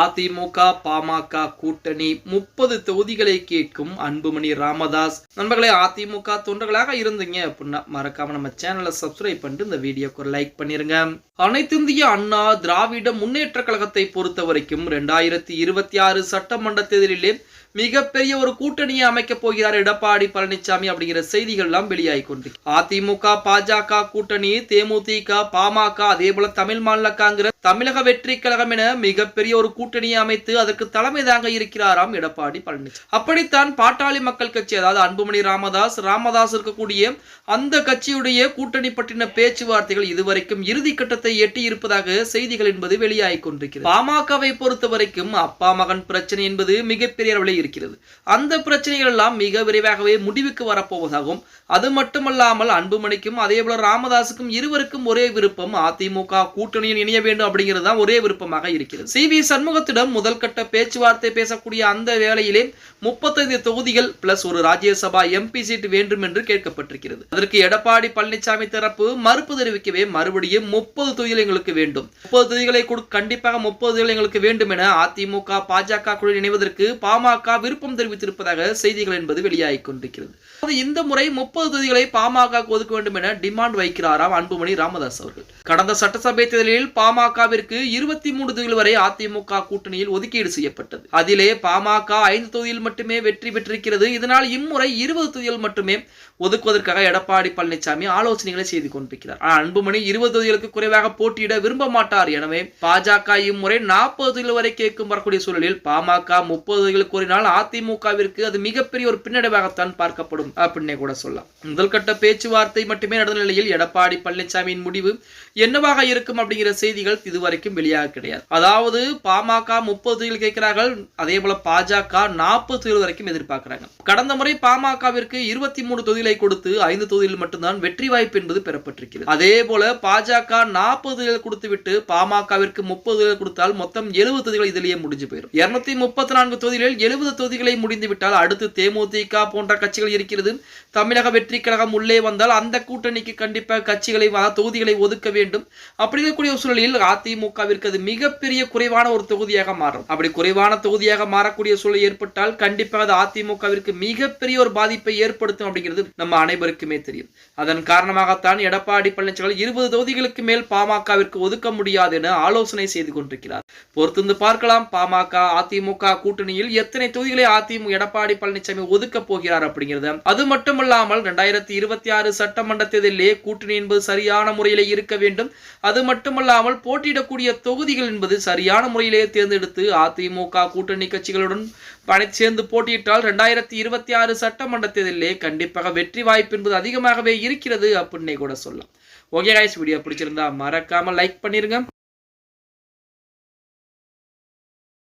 அதிமுக பாமக கூட்டணி முப்பது தொகுதிகளை கேட்கும் அன்புமணி ராமதாஸ். நண்பர்களே அதிமுக தொண்டர்களாக இருந்தீங்க அப்படின்னா மறக்காம நம்ம சேனலை சப்ஸ்கிரைப் பண்ணிட்டு இந்த வீடியோக்கு லைக் பண்ணிருங்க. அனைத்திந்திய அண்ணா திராவிட முன்னேற்ற கழகத்தை பொறுத்த வரைக்கும் ரெண்டாயிரத்தி இருபத்தி ஆறு சட்டமன்ற தேர்தலிலே மிகப்பெரிய ஒரு கூட்டணியை அமைக்க போகிறார் எடப்பாடி பழனிசாமி அப்படிங்கிற செய்திகள் எல்லாம் வெளியாகி கொண்டு அதிமுக பாஜக கூட்டணி தேமுதிக பாமக அதே போல தமிழ் மாநில காங்கிரஸ் தமிழக வெற்றி கழகம் என மிகப்பெரிய ஒரு கூட்டணியை அமைத்து அதற்கு தலைமை தாங்க இருக்கிறாராம் எடப்பாடி பழனிசாமி அப்படித்தான் பாட்டாளி மக்கள் கட்சி அதாவது அன்புமணி ராமதாஸ் ராமதாஸ் இருக்கக்கூடிய அந்த கட்சியுடைய கூட்டணி பற்றின பேச்சுவார்த்தைகள் இதுவரைக்கும் இறுதி கட்டத்தை எட்டி இருப்பதாக செய்திகள் என்பது வெளியாகி கொண்டிருக்கிறது. பாமகவை பொறுத்த வரைக்கும் அப்பா மகன் பிரச்சனை என்பது மிகப்பெரிய அளவில் இருக்கிறது. அந்த பிரச்சனைகள் எல்லாம் மிக விரைவாகவே முடிவுக்கு வரப்போவதாகவும் அது மட்டுமல்லாமல் அன்புமணிக்கும் அதே போல ராமதாஸுக்கும் இருவருக்கும் ஒரே விருப்பம் அதிமுக கூட்டணியில் இணைய வேண்டும் அப்படிங்கிறது தான் ஒரே விருப்பமாக இருக்கிறது. சி. வி. சண்முகத்திடம் முதல் கட்ட பேச்சுவார்த்தை பேசக்கூடிய அந்த வேளையிலே முப்பத்தைந்து தொகுதிகள் பிளஸ் ஒரு ராஜ்யசபா எம்பி சீட் வேண்டும் என்று கேட்கப்பட்டிருக்கிறது. அதற்கு எடப்பாடி பழனிசாமி தரப்பு மறுப்பு தெரிவிக்கவே மறுபடியும் முப்பது தொகுதிகள் எங்களுக்கு வேண்டும். முப்பது தொகுதிகளை கண்டிப்பாக முப்பது தொகுதிகள் எங்களுக்கு வேண்டும் என அதிமுக பாஜக குழு இணைவதற்கு பாமக விருப்பம் தெரிவித்திருப்பதாக செய்திகள் என்பது வெளியாகி கொண்டிருக்கிறது. இந்த முறை முப்பது தொகுதிகளை பாமக ஒதுக்க வேண்டும் என டிமாண்ட் வைக்கிறாராம் அன்புமணி ராமதாஸ் அவர்கள். கடந்த சட்டசபை தேர்தலில் பாமக பாமகவிற்கு இருபத்தி மூன்று தொகுதிகள் வரை அதிமுக கூட்டணியில் ஒதுக்கீடு செய்யப்பட்டது. அதிலே பாமக ஐந்து தொகுதியில் மட்டுமே வெற்றி பெற்றிருக்கிறது. இதனால் இம்முறை இருபது தொகுதிகள் மட்டுமே ஒதுக்குவதற்காக எடப்பாடி பழனிசாமி ஆலோசனைகளை செய்து கொண்டிருக்கிறார். ஆனால் அன்புமணி இருபது தொகுதிகளுக்கு குறைவாக போட்டியிட விரும்ப மாட்டார். எனவே பாஜக இம்முறை நாற்பது தொகுதிகள் வரை கேட்கும் வரக்கூடிய சூழலில் பாமக முப்பது தொகுதிகள் கூறினால் அதிமுகவிற்கு அது மிகப்பெரிய ஒரு பின்னடைவாகத்தான் பார்க்கப்படும் அப்படின்னே கூட சொல்லலாம். முதல்கட்ட பேச்சுவார்த்தை மட்டுமே நடந்த நிலையில் எடப்பாடி பழனிசாமியின் முடிவு என்னவாக இருக்கும் அப்படிங்கிற செய்திகள் இதுவரைக்கும் வெளியாக கிடையாது. அதாவது பாமக முப்பது தொகுதிகள் கேட்கிறார்கள் அதே போல பாஜக நாற்பது தொகுதிகள் வரைக்கும் எதிர்பார்க்கிறாங்க. கடந்த முறை பாமகவிற்கு இருபத்தி மூணு தொகுதிகளை கொடுத்து ஐந்து தொகுதியில் மட்டும்தான் வெற்றி வாய்ப்பு என்பது பெறப்பட்டிருக்கிறது. அதே போல பாஜக நாற்பது தொகுதிகள் கொடுத்து விட்டு பாமகவிற்கு முப்பது தொகுதிகள் கொடுத்தால் மொத்தம் எழுபது தொகுதிகள் இதிலேயே முடிஞ்சு போயிடும் இருநூத்தி முப்பத்தி நான்கு தொகுதிகளில் எழுபது தொகுதிகளை முடிந்து விட்டால் அடுத்து தேமுதிக போன்ற கட்சிகள் இருக்கிறது. தமிழக வெற்றி கழகம் உள்ளே வந்தால் அந்த கூட்டணிக்கு கண்டிப்பாக கட்சிகளை தொகுதிகளை ஒதுக்க வேண்டும். அப்படி இருக்கக்கூடிய சூழலில் அதிமுகவிற்கு அது மிகப்பெரிய குறைவான ஒரு தொகுதியாக மாறும். அப்படி குறைவான தொகுதியாக மாறக்கூடிய சூழல் ஏற்பட்டால் கண்டிப்பாக அது அதிமுகவிற்கு மிகப்பெரிய ஒரு பாதிப்பை ஏற்படுத்தும் அப்படிங்கிறது நம்ம அனைவருக்குமே தெரியும். அதன் காரணமாகத்தான் எடப்பாடி பழனிசாமி இருபது தொகுதிகளுக்கு மேல் பாமகவிற்கு ஒதுக்க முடியாது என ஆலோசனை செய்து கொண்டிருக்கிறார். பொறுத்திருந்து பார்க்கலாம் பாமக அதிமுக கூட்டணியில் எத்தனை தொகுதிகளை அதிமுக எடப்பாடி பழனிசாமி ஒதுக்க போகிறார் அப்படிங்கிறது. அது மட்டுமல்லாமல் இரண்டாயிரத்தி இருபத்தி ஆறு சட்டமன்ற தேர்தலிலே கூட்டணி என்பது சரியான முறையில் இருக்க வேண்டும். அது மட்டுமல்லாமல் போட்டி போட்டியிடக்கூடிய தொகுதிகள் என்பது சரியான முறையிலே தேர்ந்தெடுத்து அதிமுக கூட்டணி கட்சிகளுடன் பணி சேர்ந்து போட்டியிட்டால் ரெண்டாயிரத்தி இருபத்தி ஆறு சட்டமன்ற தேர்தலிலே கண்டிப்பாக வெற்றி வாய்ப்பு என்பது அதிகமாகவே இருக்கிறது அப்படின்னே கூட சொல்லலாம். ஓகே கைஸ் வீடியோ பிடிச்சிருந்தா மறக்காம லைக் பண்ணிருங்க.